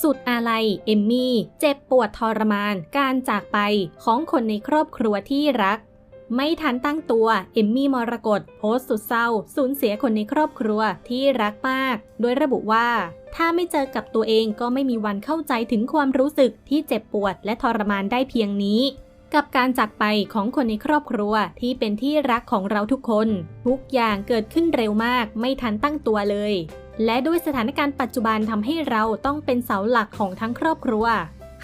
สุดอาลัยเอมมี่ เจ็บปวดทรมานการจากไปของคนในครอบครัวที่รัก ไม่ทันตั้งตัว เอมมี่มรกตโพสต์สุดเศร้า สูญเสียคนในครอบครัวที่รักมาก โดยระบุว่า ถ้าไม่เจอกับตัวเองก็ไม่มีวันเข้าใจถึงความรู้สึกที่เจ็บปวดและทรมานได้เพียงนี้กับการจากไปของคนในครอบครัวที่เป็นที่รักของเราทุกคน ทุกอย่างเกิดขึ้นเร็วมากไม่ทันตั้งตัวเลย และด้วยสถานการณ์ปัจจุบันทำให้เราต้องเป็นเสาหลักของทั้งครอบครัว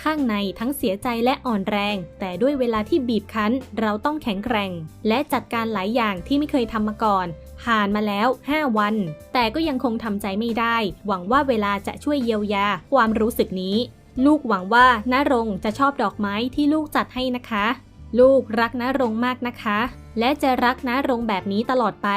ข้างในทั้งเสียใจและอ่อนแรง แต่ด้วยเวลาที่บีบคั้น เราต้องแข็งแกร่ง และจัดการหลายอย่างที่ไม่เคยทำมาก่อน ผ่านมาแล้ว 5 วัน แต่ก็ยังคงทำใจไม่ได้ หวังว่าเวลาจะช่วยเยียวยาความรู้สึกนี้ ลูกหวังว่าน้ารงจะชอบดอกไม้ที่ลูกจัดให้นะคะ ลูกรักน้ารงมากนะคะ และจะรักน้ารงแบบนี้ตลอดไป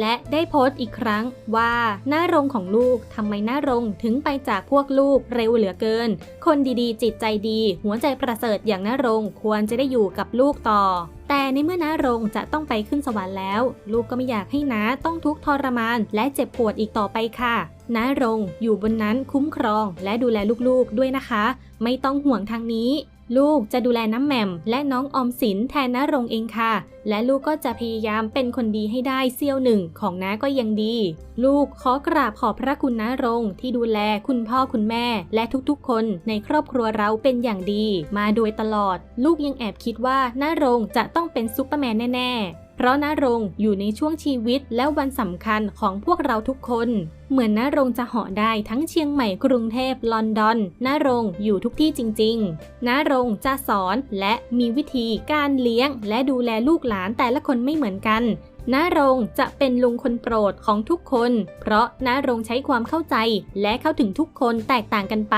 และได้โพสต์อีกครั้งว่าหน้ารงของลูกทำไมหน้ารงถึงไปจากพวกลูกเร็วเหลือเกิน คนดีๆ จิตใจดี หัวใจประเสริฐอย่างหน้ารงควรจะได้อยู่กับลูกต่อ แต่ในเมื่อน้ารงจะต้องไปขึ้นสวรรค์แล้ว ลูกก็ไม่อยากให้น้าต้องทุกข์ทรมาน และเจ็บปวดอีกต่อไปค่ะน้ารงอยู่บนนั้นคุ้มครองและดูแลลูกๆด้วยนะคะ ไม่ต้องห่วงทางนี้ ลูกจะดูแลน้ำแหม่มและน้องออมสินแทนน้ารงเองค่ะ และลูกก็จะพยายามเป็นคนดีให้ได้เซี่ยวหนึ่งของน้าก็ยังดี ลูกขอกราบขอบพระคุณน้ารงที่ดูแลคุณพ่อคุณแม่ และทุกๆ คนในครอบครัวเราเป็นอย่างดี มาโดยตลอด ลูกยังแอบคิดว่าน้ารงจะต้องเป็นซุปเปอร์แมนแน่ๆ ราะน้ารงอยู่ในช่วงชีวิตและวันสำคัญของพวกเราทุกคน เหมือนน้ารงจะเหาะได้ทั้งเชียงใหม่กรุงเทพลอนดอนน้ารงอยู่ทุกที่จริงๆน้ารงจะสอนและมีวิธีการเลี้ยง และดูแลลูกหลานแต่ละคนไม่เหมือนกัน น้ารงจะเป็นลุงคนโปรดของทุกคน เพราะน้ารงใช้ความเข้าใจและเข้าถึงทุกคนแตกต่างกันไป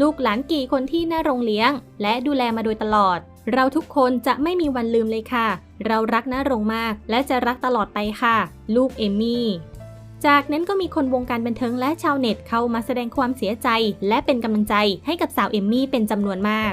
ลูกหลานกี่คนที่น้ารงเลี้ยง และดูแลมาโดยตลอด เราทุกคนจะไม่มีวันลืมเลยค่ะ เรารักน้ารงมากและจะรักตลอดไปค่ะ ลูกเอมมี่จากนั้นก็มีคนวงการบันเทิงและชาวเน็ตเข้ามาแสดงความเสียใจ และเป็นกำลังใจให้กับสาวเอมมี่เป็นจำนวนมาก